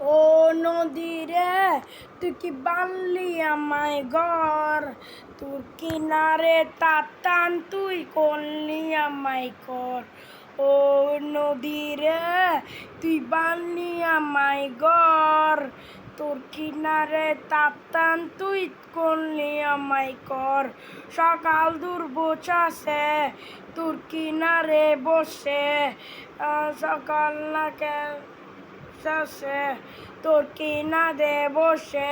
ও নদী রে, তুই কি বানলি আমায় ঘর? তোর কিনারে তাতান তুই করলি আমায় কর। ও নদী রে, তুই বানলি আমায় ঘর। তোর কিনারে তাতান তুই করলি আমায় কর। সকাল দূর বোঝাছে, তোর কিনারে বসে সকাল নাকে শেষে তোর কিনা দে বসে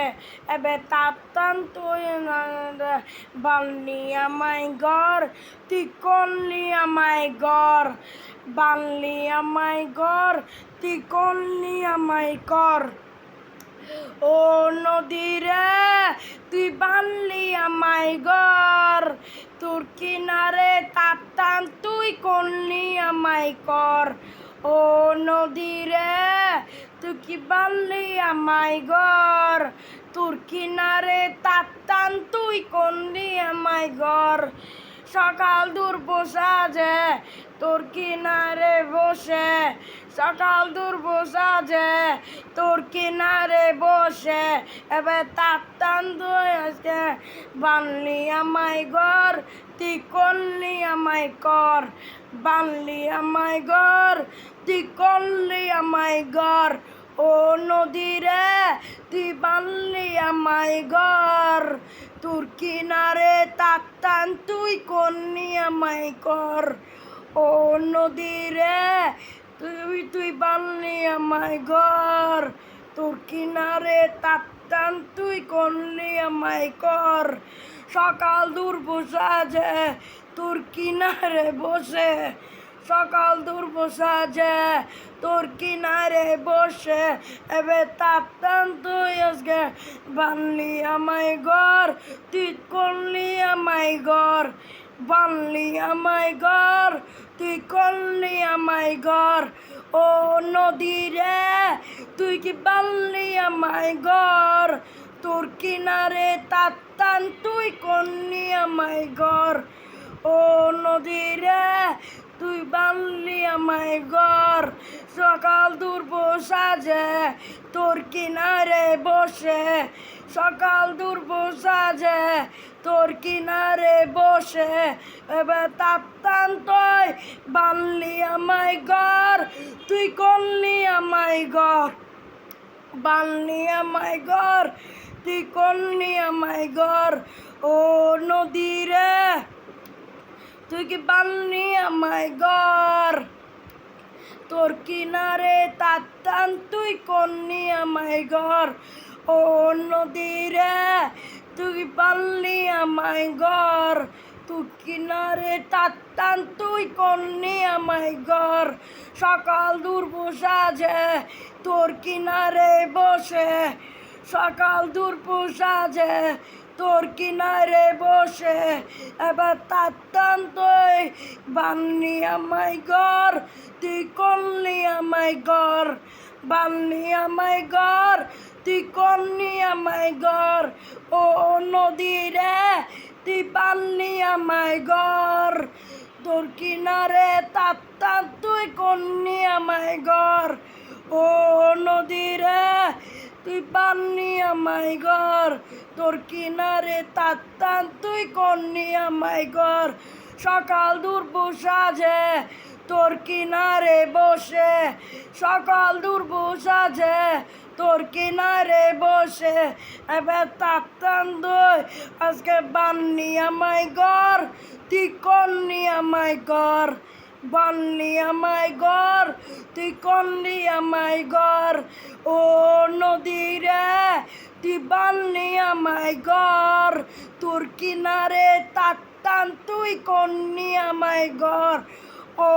এবে তাপ্তান তুই বানলি আমায় ঘর তুই করলি আমায় ঘর বানলি আমায় ঘর তুই করলি আমায় কর। ও নদীরে, তুই বানলি আমায় ঘর তোর কিনারে তাতান তুই করলি আমায় কর। ও নদীরে তুই কি বললি আমায় ঘর তোর কিনারে তাতান, তুই কন্দি আমায় ঘর সকাল দূর বসা যে তোর কিনারে বসে সকাল দূর বসা যে, তোর কিনারে বসে, এবার তাত্তান তুই আজকে বানলি আমায় ঘর, তুই করলি আমায় কর, বানলি আমায় ঘর, তুই করলি আমায় ঘর, ও নদীরে তুই বানলি আমায় ঘর, তোর কিনারে তাত্তান তুই করলি আমায় কর, ও নদীরে তুই তুই বানলি আমায় ঘর। তোর কিনারে তাত্তান তুই করলি আমায় কর। সকাল দূর বসা যে তোর কিনারে বসে। সকাল দূর বসা যে তোর কিনারে বসে। এবে তাপ্তান তুই আজকে বানলি আমায় ঘর, তুই করলি আমায় ঘর। বানলি আমায় ঘর, তুই করলি আমায় ঘর। ও নদী রে, তুই কি বানলি আমায় ঘর? তোর কিনারে তাত্তান তুই করলি আমায় ঘর। ও নদী রে, তুই বানলি আমায় ঘর। সকাল দূর বসা যে, তোর কিনারে বসে। সকাল দূর বসা যে তোর কিনারে বসে এবার তাপ্তান তুই বানলি আমায় ঘর, তুই করলি আমায় ঘর, বানলি আমায় ঘর, তুই করলি আমায় ঘর, ও নদী রে, তুই কি বানলি আমায় ঘর? তোর কিনারে তাত্তান তুই করলি আমায় ঘর, ও নদী রে তুই পারলি আমায় ঘর তুই কিনারে তাত্তান তুই করলি আমায় ঘর সকাল দূর বসা যে, তোর কিনারে বসে। সকাল দূর বসা যে, তোর কিনারে বসে। এবার তাত্তান তুই বানলি আমায় ঘর তুই করলি আমায় ঘর বানলি আমায় ঘর তুই করলি আমায় ঘর ও নদী রে তুই বানলি আমায় ঘর তোর কিনারে তাত্তান তুই করলি আমায় ঘর ও নদী রে তুই বানলি আমায় তোর কিনারে তাত্তান তুই করলি আমায় ঘর সকাল বসা যে তোর কিনারে বসে, সকাল দূর বসা যে তোর কিনারে বসে এবার তাত্তান দুই। আজকে বানলি আমায় ঘর তুই ঘর বানলি আমায় ঘর তুই করলি আমায় ঘর ও নদী রে তুই বানলি আমায় ঘর তোর কিনারে তাত্তান তুই করলি আমায় ঘর ও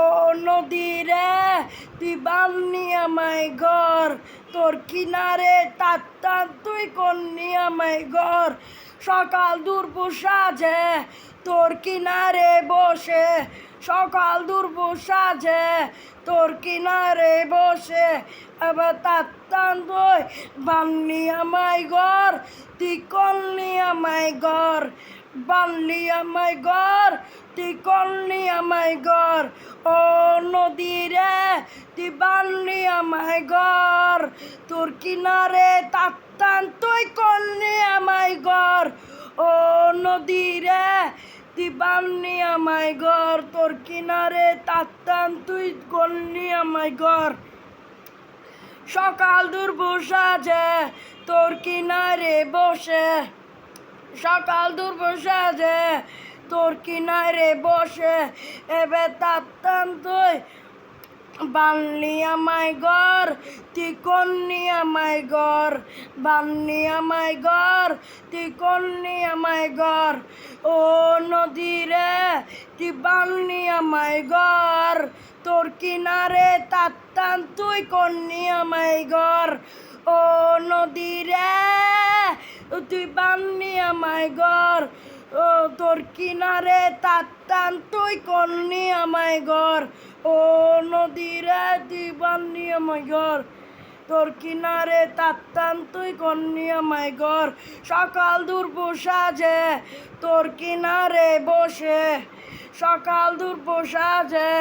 নদী রে তুই বামনি আমায় ঘর, তোর কিনারে তাত্তান তুই কন্যা আমায় ঘর? সকাল দূর সাজে, তোর কিনারে বসে সকাল দুর্বো সাজে, তোর কিনারে বসে। এবার তাত্তান তুই বানলি আমায় ঘর করলি আমায় ঘর, বানলি আমায় ঘর করলি আমায় ঘর। ও নদীরে তুই বানলি আমায় ঘর, তোর কিনারে তাত্তান তুই করলি আমায় ঘর। ও নদীরে তুই পামনি আমায় ঘর, তোর কিনারে তাত্তান তুই করলি আমায় ঘর। সকাল গোচা যে তোর কিনারে বসে। সকাল দুর্বু সাজে, তোর কিনারে বসে। এবে তাত্তান তুই বানলি আমায় ঘর তুই কন্যা আমায় ঘর বানলি আমায় ঘর তুই কন্যা আমায় ঘর ও নদীরে তুই বানলি আমায় ঘর তোর কিনারে তাত্তান তুই কন্যা আমায় ঘর ও নদীরে তুই বানলি আমায় ঘর ও তোর কিনারে তাত্তান তুই কন্যা আমায় ঘর ও নদীরে তুই নিয়ে আমায় ঘর, তোর কিনারে তাত্তান তুই কন্যা আমায় ঘর। সকাল দুর্বো সাজে, তোর কিনারে বসে সকাল দুর্বো সাজে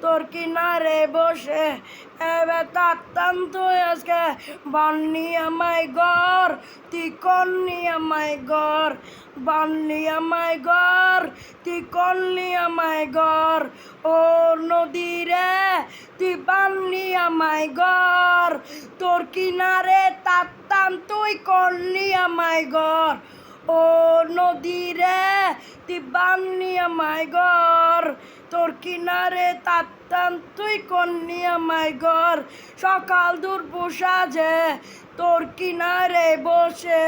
তোর কিনারে বসে এবার তাত্তান তুই আজকে। বানলি আমায় ঘর তুই কন্যা আমায় ঘর বানলি আমায় ঘর তুই কন্যা আমায় ঘর ও নদীরে তুই বানলি আমায় ঘর তোর কিনারে তাত্তান তুই করলি আমায় ঘর ও নদীরে তিব্বানিয়া মাইগর তোর কিনারে তাত্তান তুই কন্যা আমায় ঘর সকাল দুর্বো সাজে তোর কিনারে বসে।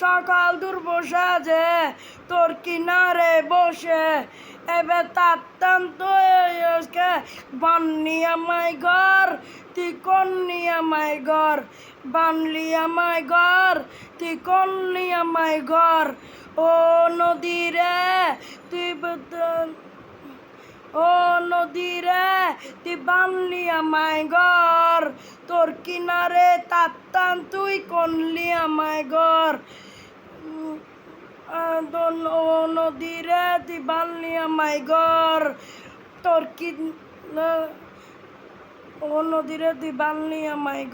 সকাল দুর্বো সাজে তোর কিনারে বসে। এবার তাত্তান তুই আজকে, বানলি আমায় ঘর তুই কন্যা আমায় ঘর। বানলি আমায় ঘর তুই কন্যা আমায় ঘর। ও নদীরে তুই বদ- ও নদীরে তুই বানলি আমায় ঘর। তোর কিনারে তাত্তান, তুই কনলি আমায় ঘর। উম, আহ, দোন- ও নদীরে বানলি আমায়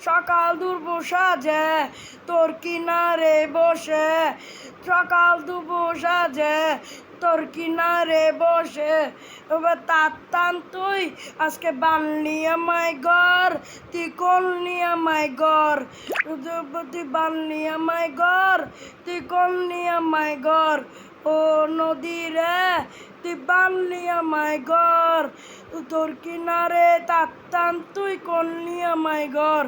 সকাল দুর্বসা সাজে তোর কিনারে বসে। সকাল দুর্বো সাজে তোর কিনারে বসে। তাত্তান তুই, আজকে বানলি আমায় ঘর তুই করলি আমায় ঘর। তুই বানলি আমায় ঘর তুই করলি আমায় ঘর। ও নদীরে তুই বানলি আমায় ঘর। তোর কিনারে তাত্তান তুই করলি আমায় ঘর?